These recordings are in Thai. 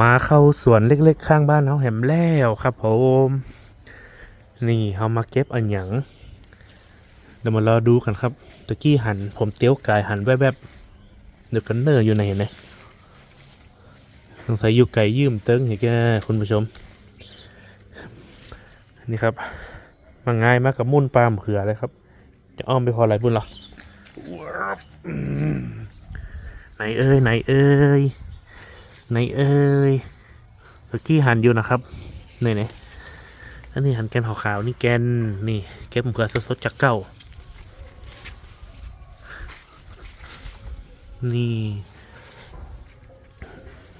มาเข้าสวนเล็กๆ ข้างบ้านเขาแหมแล้วครับผมนี่เขามาเก็บอันหยังเดี๋ยวมารอดูกันครับตะกี้หัน ผมเตี้ยวกายหันแวบๆเดี๋ยวกันเนอร์อยู่ไหนเห็นไหมสงสัยอยู่ไกลยืมเติ้งอย่างแกคุณผู้ชม นี่ครับมาง่ายมากกับมุ่นปลามเขือเลยครับจะอ้อมไปพออะไรบุญหรออืมไหนเอ้ยไหนเอ้ย ไหนเอ้ยตะกี้หันอยู่นะครับไหนไหนอันนี้หันแกนขาวๆนี่แกนนี่เก็บมะเขือสดๆจากเก้านี่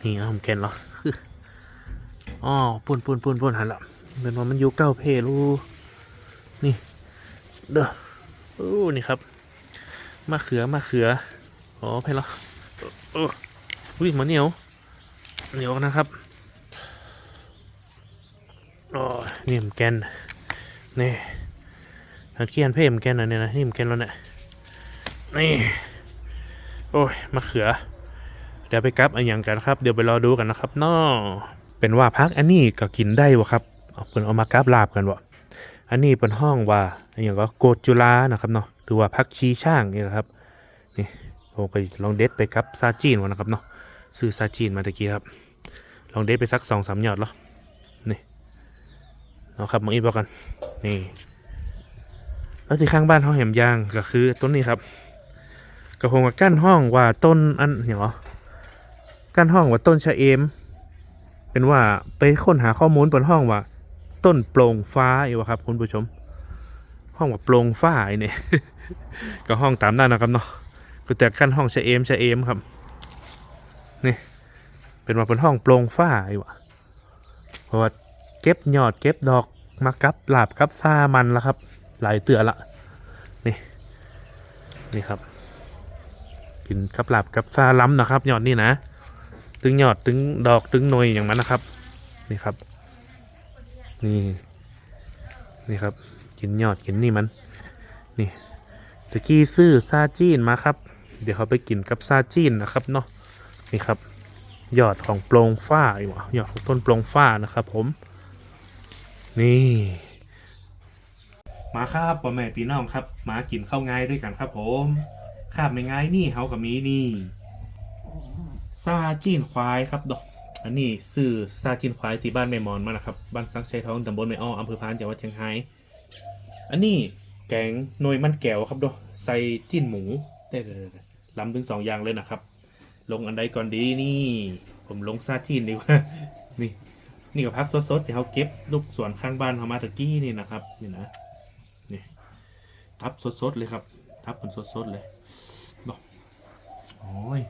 นี่เอาผมแกนเหรออ๋อปุ่นปุ่นปุ่นปุ่นหันละเป็นว่ามันอยู่เก้าเพลูนี่เด้อโอ้นี่ครับมะเขือมะเขืออ๋อเพลเหรออออุ้ยมันเหนียว เหนียวนะครับโอ้นี่มแกนนี่หันเคียนเพ่มแกนน่อยเนี่ยนะนี่มแกนแล้วเนี่ยนี่โอ้ยมะเขือ เดี๋ยวไปกับอันอย่างกันครับ เดี๋ยวไปรอดูกันนะครับนอเป็นว่าพักอันนี้ก็กินได้วะครับเอาเพิ่นเอามากับลาบกันวะอันนี้เป็นห้องว่าอันอย่างก็โกดจุลานะครับเนาะหรือว่าพักชีช่างนี่นะครับนี่ผมก็ลองเด็ดไปกับซาจีนวะนะครับเนาะ ซื้อซาจีนมาตะกี้ครับ ลองเด็ดไปสักสองสามหยอดเหรอนี่เอาครับมาอีกบอกกัน นี่ แล้วที่ข้างบ้านเขาแหมยางก็คือต้นนี้ครับกระพงกับกั้นห้องว่าต้นอันอย่างเหรอการห้องว่าต้นชะเอม เป็นว่าไปค้นหาข้อมูลบนห้องว่า ต้นโปร่งฟ้าอยู่วะครับคุณผู้ชม ห้องว่าโปร่งฟ้าไอ้เนี่ยก็ห้องตามนั้นนะครับเนาะก็แต่ขั้นห้องชะเอมชะเอมครับ นี่เป็นว่าเป็นห้องโปร่งฟ้าไอ้วะเพราะว่าเก็บยอดเก็บดอกมากับหลาบกับซามันแล้วครับ หลายเตือละนี่นี่ครับ กินกับหลาบกับซาล้ำนะครับยอดนี่นะตึงยอดตึงดอกตึงหน่วยอย่างนั้นนะครับ นี่ครับ นี่นี่ครับ กินยอดกินนี่มัน นี่ตะกี้ซื้อซาจีนมาครับ เดี๋ยวเขาไปกินกับซาจีนนะครับเนาะ นี่ครับ ยอดของโปรงฝ้าอยู่ยอดของต้นโปรงฝ้านะครับ ผม นี่ มาครับพ่อแม่พี่น้องครับ มากินข้าวง่ายด้วยกันครับ ผมข้าบไม่ง่ายนี่เฮากับมีนี่ซาจีนควายครับดอกอันนี้ซื้อซาจีนควายที่บ้านแม่มอนมานะครับ บ้านซักชัยทองตำบลแม่อ้ออำเภอพานจังหวัดเชียงรายอันนี้แกงหน่วยมันแก้วครับดอกใส่จิ้นหมูได้ล้ำถึงสองอย่างเลยนะครับ ลงอันใดก่อนดีนี่ ผมลงซาจีนดีกว่า นี่ นี่กับพักสดๆที่เขาเก็บลูกสวนข้างบ้านเขามาตะกี้นี่นะครับ นี่นะนี่ทับสดๆเลยครับ ทับมันสดๆเลยดอกโอ้ย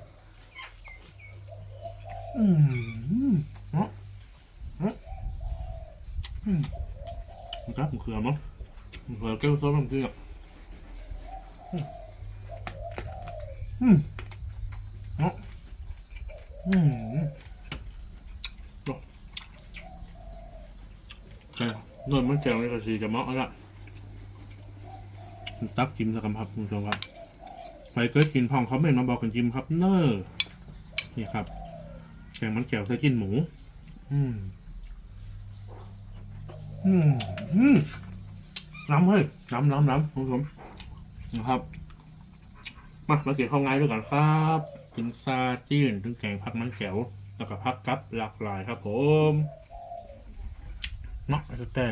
อืมเนาะเนาะอืมครับมเขือมั้งมะเขือแก้วซ้อมมะเขืออืมอืม อืมเนาะใช่เงินมันแจวในกระสีจะเหมาะแล้วตักจิ้มสักคำครับคุณผู้ชมครับใครเคยกินพองเขาเมนมาบอกกันจิ้มครับ เนอร์นี่ครับแกงมันแก้วใส่กินหมู อืม อืมอืมน้ำเฮ้ยน้ำน้ำน้ำคุณผู้ชมนะครับ มามาเก็บข้าวง่ายด้วยกันครับ ถึงซาจีนถึงแกงผักมันแก้วแล้วก็ผักกับหลากหลายครับผมเนาะแต่